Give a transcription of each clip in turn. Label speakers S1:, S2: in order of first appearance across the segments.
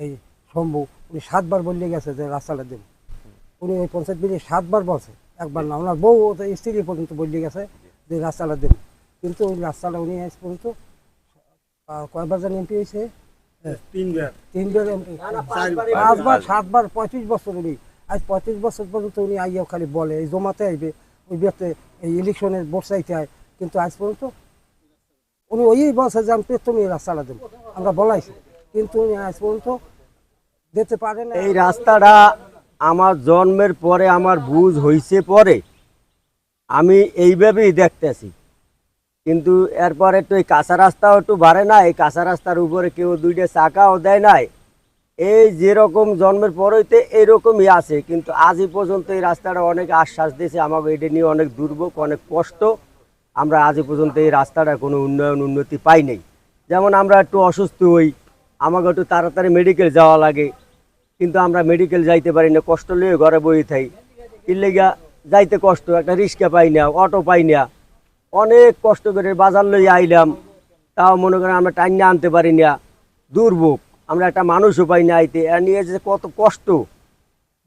S1: এই শম্ভু উনি সাতবার বললে গেছে যে রাস্তাটা দেব উনি ওই পঞ্চায়েত মিলে সাতবার বলছে একবার না ওনার বউ স্ত্রী পর্যন্ত বললে গেছে যে রাস্তাটা দেব কিন্তু ওই রাস্তাটা উনি আজ পর্যন্ত আহ, কয়বার যেন এমপি হয়েছে? তিনবার। এমপি। পাঁচবার সাতবার পঁয়ত্রিশ বছর উনি আজ পঁয়ত্রিশ বছর পর্যন্ত উনি আইয়াও খালি বলে এই জমাতে আইবে ওই ব্যক্তি এই ইলেকশনের ভোট চাইতে হয় কিন্তু আজ পর্যন্ত উনি ওই বলছে যে আমি প্রথমে এই রাস্তাটা দেবো। আমরা বলাইছি। কিন্তু আজ পর্যন্ত দিতে পারে না
S2: এই রাস্তাটা আমার জন্মের পরে আমার বুঝ হইছে পরে। আমি এইভাবেই দেখতেছি। কিন্তু এরপরে তো এই কাঁচা রাস্তাও একটু বাড়ে না, এই কাঁচা রাস্তার উপরে কেউ দুইটা চাকাও দেয় নাই। এই যেরকম জন্মের পর হইতে এইরকমই আছে, কিন্তু আজই পর্যন্ত এই রাস্তাটা অনেক আশ্বাস দিয়েছে, আমাকে এটা নিয়ে অনেক দুর্ভোগ, অনেক কষ্ট। আমরা আজই পর্যন্ত এই রাস্তাটা কোনো উন্নয়ন, উন্নতি পাই নাই। যেমন আমরা একটু অসুস্থ হই আমাকে একটু তাড়াতাড়ি মেডিকেল যাওয়া লাগে। কিন্তু আমরা মেডিকেল যাইতে পারি না, কষ্ট লিয়ে ঘরে বই থাই। এর লেগা যাইতে কষ্ট, একটা রিক্সা পাই না অটো পাই না। অনেক কষ্ট করে বাজার লই আইলাম। তাও মনে করেন আমরা টাইম আনতে পারি না। দুর্ভোগ, আমরা একটা মানুষও পাই না আইতে। এর নিয়ে যে কত কষ্ট।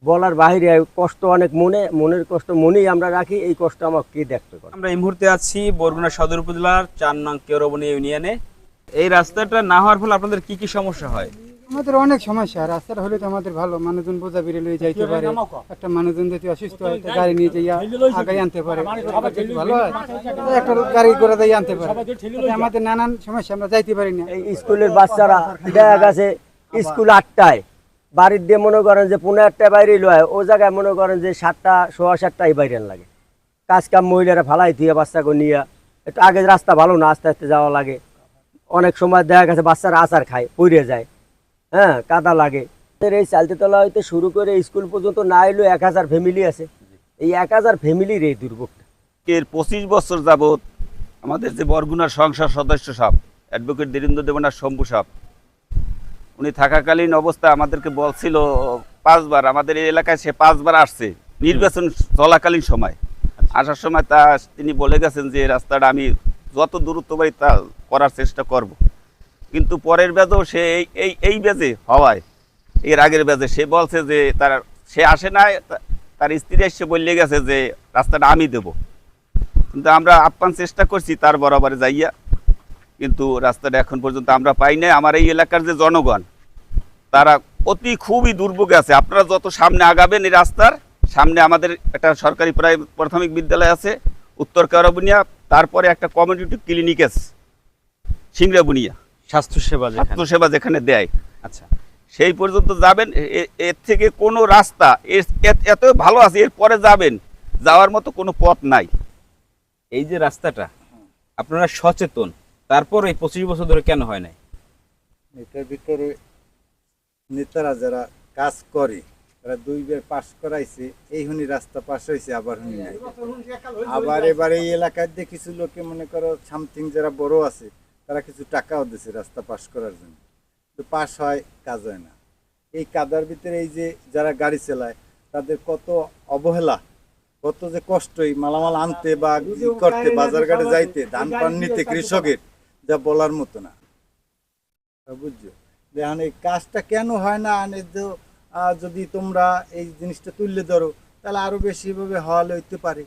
S2: বলার বাহিরে কষ্ট অনেক মনে, মনের কষ্ট মনেই আমরা রাখি। এই কষ্ট আমার কে দেখতে পারে?
S3: আমরা এই মুহূর্তে আছি বরগুনা সদর উপজেলার, চার নং কেরবনী ইউনিয়নে। এই রাস্তাটা না হওয়ার ফলে আপনাদের কি কি সমস্যা হয়?
S4: আমাদের অনেক সমস্যা। রাস্তাটা হলে তো আমাদের ভালো। মানুষজন বোঝা বেরিয়ে লয়ে যাইতে পারে। একটা মানুষজন যদি অসুস্থ হয় একটা গাড়ি নিয়ে যাইয়া আগাই আনতে পারে। ভালো হয় একটা গাড়ি করে দিয়ে আনতে পারে। আমাদের নানান সমস্যা আমরা যাইতে পারি না।
S2: এই স্কুলের বাচ্চারা দেখা গেছে স্কুল আটটায়। বাড়ির দিয়ে মনে করেন যে পনেরো আটটায় বাইরে লয় ও জায়গায় মনে করেন যে সাতটা সোয়া সাতটায় বাইরে লাগে। কাজ কাম মহিলারা ফালাই দিয়ে বাচ্চাকে নিয়ে। একটু আগে রাস্তা ভালো না আস্তে আস্তে যাওয়া লাগে। অনেক সময় দেখা গেছে বাচ্চারা আচার খায়, পড়ে যায়। হ্যাঁ কাদা লাগে। এই চালতেতলা হইতে শুরু করে স্কুল পর্যন্ত না এলেও এক হাজার ফ্যামিলি আছে। এই এক হাজার ফ্যামিলির এই দুর্ভোগটা।
S5: এর পঁচিশ বছর যাবৎ আমাদের যে বরগুনার সংসদ সদস্য সাহেব অ্যাডভোকেট দীরেন্দ্র দেবনাথ শম্ভু সাহেব, উনি থাকাকালীন অবস্থায় আমাদেরকে বলছিল, পাঁচবার, আমাদের এই এলাকায় সে পাঁচবার আসছে, নির্বাচন চলাকালীন সময়। আসার সময় তা তিনি বলে গেছেন যে রাস্তাটা আমি যত দূরত্ব পারি তা করার চেষ্টা করব। কিন্তু পরের বেজেও সে এই এই এই বেজে হওয়ায় এর আগের বেজে সে বলছে যে তার, সে আসে না তার স্ত্রী এসে বললে গেছে যে রাস্তাটা আমি দেবো। কিন্তু আমরা আপ্যান চেষ্টা করছি তার বরাবরে যাইয়া, কিন্তু রাস্তাটা এখন পর্যন্ত আমরা পাই নাই। আমার এই এলাকার যে জনগণ, তারা অতি খুবই দুর্ভোগে আছে। আপনারা যত সামনে আগাবেন এই রাস্তার, সামনে আমাদের একটা সরকারি প্রায় প্রাথমিক বিদ্যালয় আছে, উত্তর কেরবুনিয়া তারপরে একটা কমিউনিটি ক্লিনিক আছে সিংড়াবুনিয়া
S3: স্বাস্থ্যসেবা
S5: স্বাস্থ্যসেবা যেখানে দেয়।
S3: আচ্ছা।
S5: সেই পর্যন্ত যাবেন এর থেকে কোনো রাস্তা এর- এত- এত ভালো আছে এরপরে যাবেন যাওয়ার মতো কোনো পথ নাই।
S3: এই যে রাস্তাটা আপনারা সচেতন তারপর এই পঁচিশ বছর ধরে কেন হয় নাই?
S6: এটার ভিতরে নেতারা যারা কাজ করে তারা দুইবার পাস করাইছে এই হুনি রাস্তা পাস হয়েছে আবার হুনি নাই। আবার এবার এই এলাকার দিয়ে কিছু লোকে মনে করো সামথিং যারা বড় আছে তারা কিছু টাকাও দিছে রাস্তা পাস করার জন্য। তো পাস হয় কাজ হয় না। এই কাদার ভিতরে এই যে যারা গাড়ি চালায় তাদের কত অবহেলা কত যে কষ্ট এই মালামাল আনতে বা করতে বাজার ঘাটে যাইতে ধান পান নিতে কৃষকের যা বলার মতো না। বুঝছ? এখন এই কাজটা কেন হয় না? আনে যদি তোমরা এই জিনিসটা তুললে ধরো তাহলে আরও বেশিভাবে ভাবে হওয়ালে হইতে পারে।